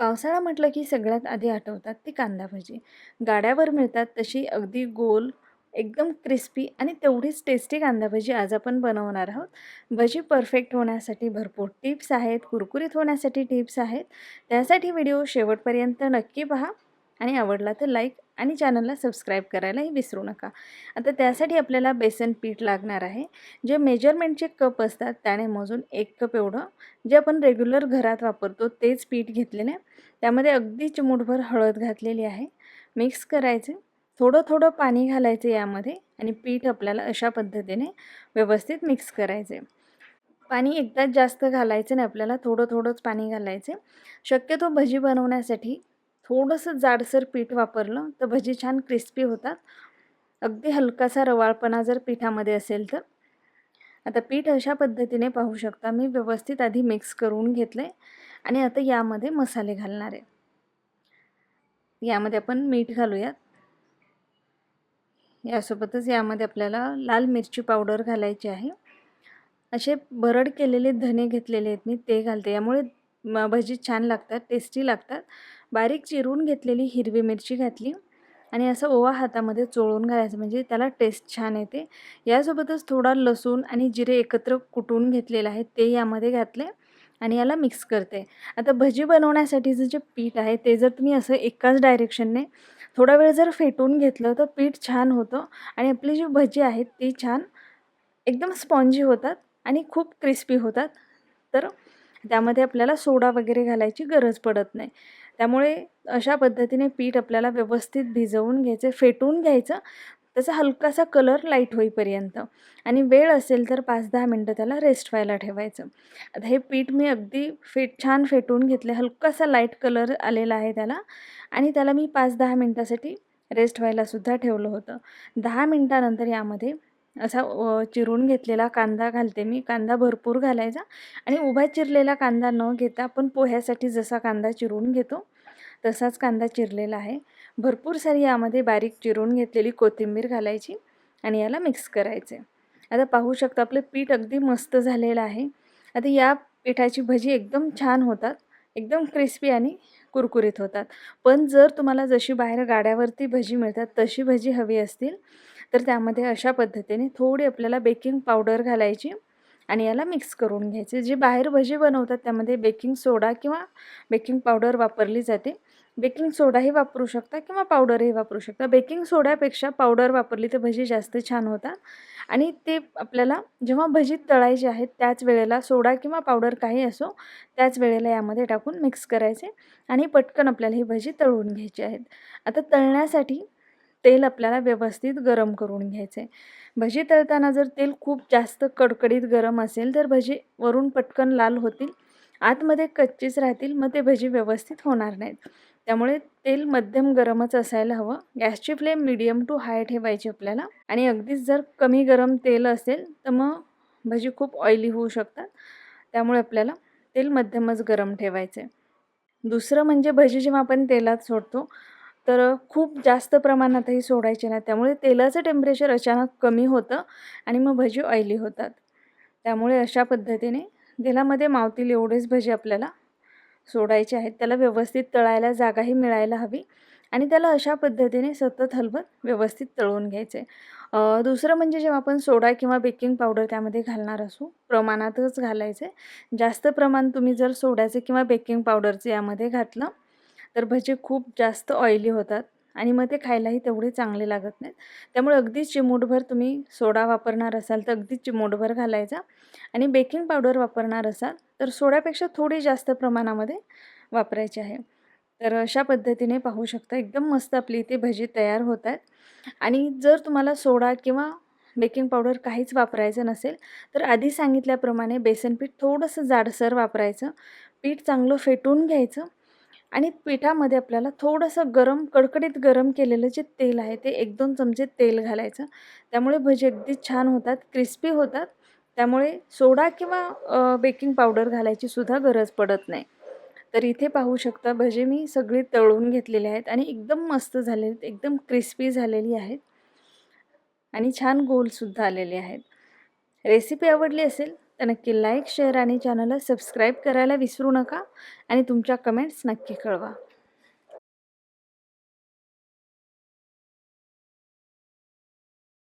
पावसाळा म्हटलं की सगळ्यात आधी आठवतात ती कांदा भजी. गाड्यावर मिळतात तशी अगदी गोल एकदम क्रिस्पी आणि तेवढीच टेस्टी कांदा भजी आज आपण बनवणार आहोत. भजी परफेक्ट होण्यासाठी भरपूर टिप्स आहेत कुरकुरीत होण्यासाठी टिप्स आहेत. त्यासाठी व्हिडिओ शेवटपर्यंत नक्की पहा आणि आवडला तर लाईक आणि चॅनलला सबस्क्राईब करायलाही विसरू नका. आता त्यासाठी आपल्याला बेसन पीठ लागणार आहे. जे मेजरमेंटचे कप असतात त्याने मोजून एक कप एवढं. जे आपण रेग्युलर घरात वापरतो तेच पीठ घेतलेलं आहे. त्यामध्ये अगदी चिमूटभर हळद घातलेली आहे. मिक्स करायचे. थोडं थोडं पाणी घालायचं यामध्ये आणि पीठ आपल्याला अशा पद्धतीने व्यवस्थित मिक्स करायचे पाणी एकदाच जास्त घालायचं नाही. आपल्याला थोडं थोडंच पाणी घालायचे शक्यतो भजी बनवण्यासाठी थोडंसं जाडसर पीठ वापरलं तर भजी छान क्रिस्पी होतात. अगदी हलकासा रवाळपणा जर पिठामध्ये असेल तर. आता पीठ अशा पद्धतीने पाहू शकता मी व्यवस्थित आधी मिक्स करून घेतलं आहे आणि आता यामध्ये मसाले घालणार आहे. यामध्ये आपण मीठ घालूयात. यासोबतच यामध्ये आपल्याला लाल मिरची पावडर घालायची आहे. असे भरड केलेले धने घेतलेले आहेत मी ते घालते. यामुळे भजी छान लागतात टेस्टी लागतात. बारीक चिरून घेतलेली हिरवी मिरची घातली आणि असं ओवा हातामध्ये चोळून घालायचं. म्हणजे त्याला टेस्ट छान येते. यासोबतच थोडा लसूण आणि जिरे एकत्र कुटून घेतलेलं आहे ते यामध्ये घातले आणि याला मिक्स करते. आता भजी बनवण्यासाठीचं जे पीठ आहे ते जर तुम्ही असं एकाच डायरेक्शनने थोडा वेळ जर फेटून घेतलं तर पीठ छान होतं आणि आपली जी भजी आहेत ती छान एकदम स्पॉन्जी होतात आणि खूप क्रिस्पी होतात. तर त्यामध्ये आपल्याला सोडा वगैरे घालायची गरज पडत नाही. त्यामुळे अशा पद्धतीने पीठ आपल्याला व्यवस्थित भिजवून घ्यायचं फेटून घ्यायचं. त्याचा हलकासा कलर लाइट होईपर्यंत. आणि वेळ असेल तर पाच दहा मिनटं त्याला रेस्ट व्हायला ठेवायचं. आता हे पीठ मी अगदी फेट छान फेटून घेतले हलकासा लाइट कलर आलेला आहे त्याला. आणि त्याला मी पाच दहा मिनटासाठी रेस्ट व्हायलासुद्धा ठेवलं होतं. दहा मिनटानंतर यामध्ये असा चिरून घेतलेला कांदा घालते मी. कांदा भरपूर घालायचा आणि उभा चिरलेला कांदा न घेता आपण पोह्यासाठी जसा कांदा चिरून घेतो तसाच कांदा चिरलेला आहे. भरपूर सारी यामध्ये बारीक चिरून घेतलेली कोथिंबीर घालायची आणि याला मिक्स करायचे. आता पाहू शकता आपलं पीठ अगदी मस्त झालेलं आहे. आता या पिठाची भजी एकदम छान होतात एकदम क्रिस्पी आणि कुरकुरीत होतात. पण जर तुम्हाला जशी बाहेर गाड्यावरती भजी मिळतात तशी भजी हवी असतील तर त्यामध्ये अशा पद्धतीने थोडी आपल्याला बेकिंग पावडर घालायची आणि याला मिक्स करून घ्यायचे. जे बाहेर भजी बनवतात त्यामध्ये बेकिंग सोडा किंवा बेकिंग पावडर वापरली जाते. बेकिंग सोडाही वापरू शकता किंवा पावडरही वापरू शकता. बेकिंग सोड्यापेक्षा पावडर वापरली तर भजी जास्त छान होतात आणि ते आपल्याला जेव्हा भजी तळायची आहेत त्याच वेळेला सोडा किंवा पावडर काही असो त्याच वेळेला यामध्ये टाकून मिक्स करायचे आणि पटकन आपल्याला ही भजी तळून घ्यायची आहेत. आता तळण्यासाठी तेल आपल्याला व्यवस्थित गरम करून घ्यायचं आहे भजी तळताना जर तेल खूप जास्त कडकडीत गरम असेल तर भजी वरून पटकन लाल होतील आतमध्ये कच्चीच राहतील मग ते भजी व्यवस्थित होणार नाहीत. त्यामुळे तेल मध्यम गरमच असायला हवं. गॅसची फ्लेम मिडियम टू हाय ठेवायची आपल्याला. आणि अगदीच जर कमी गरम तेल असेल तर मग भजी खूप ऑइली होऊ शकतात. त्यामुळे आपल्याला तेल मध्यमच गरम ठेवायचं आहे दुसरं म्हणजे भजी जेव्हा आपण तेलात सोडतो तर खूप जास्त प्रमाणातही सोडायचे नाही. त्यामुळे तेलाचं टेम्परेचर अचानक कमी होतं आणि मग भजी ऑइली होतात. त्यामुळे अशा पद्धतीने तेलामध्ये मावतील एवढेच भजी आपल्याला सोडायचे आहेत. त्याला व्यवस्थित तळायला जागाही मिळायला हवी आणि त्याला अशा पद्धतीने सतत हलवत व्यवस्थित तळून घ्यायचे. दुसरं म्हणजे जेव्हा आपण सोडा किंवा बेकिंग पावडर त्यामध्ये घालणार असू प्रमाणातच घालायचे. जास्त प्रमाण तुम्ही जर सोड्याचं किंवा बेकिंग पावडरचं यामध्ये घातलं तर भजे खूप जास्त ऑइली होतात आणि मग ते खायलाही तेवढे चांगले लागत नाहीत. त्यामुळे अगदीच चिमूटभर तुम्ही सोडा वापरणार असाल तर अगदीच चिमूटभर घालायचा आणि बेकिंग पावडर वापरणार असाल तर सोड्यापेक्षा थोडी जास्त प्रमाणामध्ये वापरायची आहे. तर अशा पद्धतीने पाहू शकता एकदम मस्त आपली इथे भजी तयार होत आहेत. आणि जर तुम्हाला सोडा किंवा बेकिंग पावडर काहीच वापरायचं नसेल तर आधी सांगितल्याप्रमाणे बेसन पीठ थोडंसं जाडसर वापरायचं. पीठ चांगलं फेटून घ्यायचं आणि पिठामध्ये आपल्याला थोडंसं गरम कडकडीत गरम केलेलं जे तेल आहे ते एक दोन चमचे तेल घालायचं. त्यामुळे भजी अगदी छान होतात क्रिस्पी होतात. त्यामुळे सोडा किंवा बेकिंग पावडर घालायची सुद्धा गरज पडत नाही. तर इथे पाहू शकता भजे मी सगळी तळून घेतलेले आहेत आणि एकदम मस्त झालेले आहेत एकदम क्रिस्पी झालेली आहेत. आणि छान गोलसुद्धा आलेले आहेत. रेसिपी आवडली असेल तर नक्की लाईक शेअर आणि चॅनलला सबस्क्राईब करायला विसरू नका. आणि तुमच्या कमेंट्स नक्की कळवा.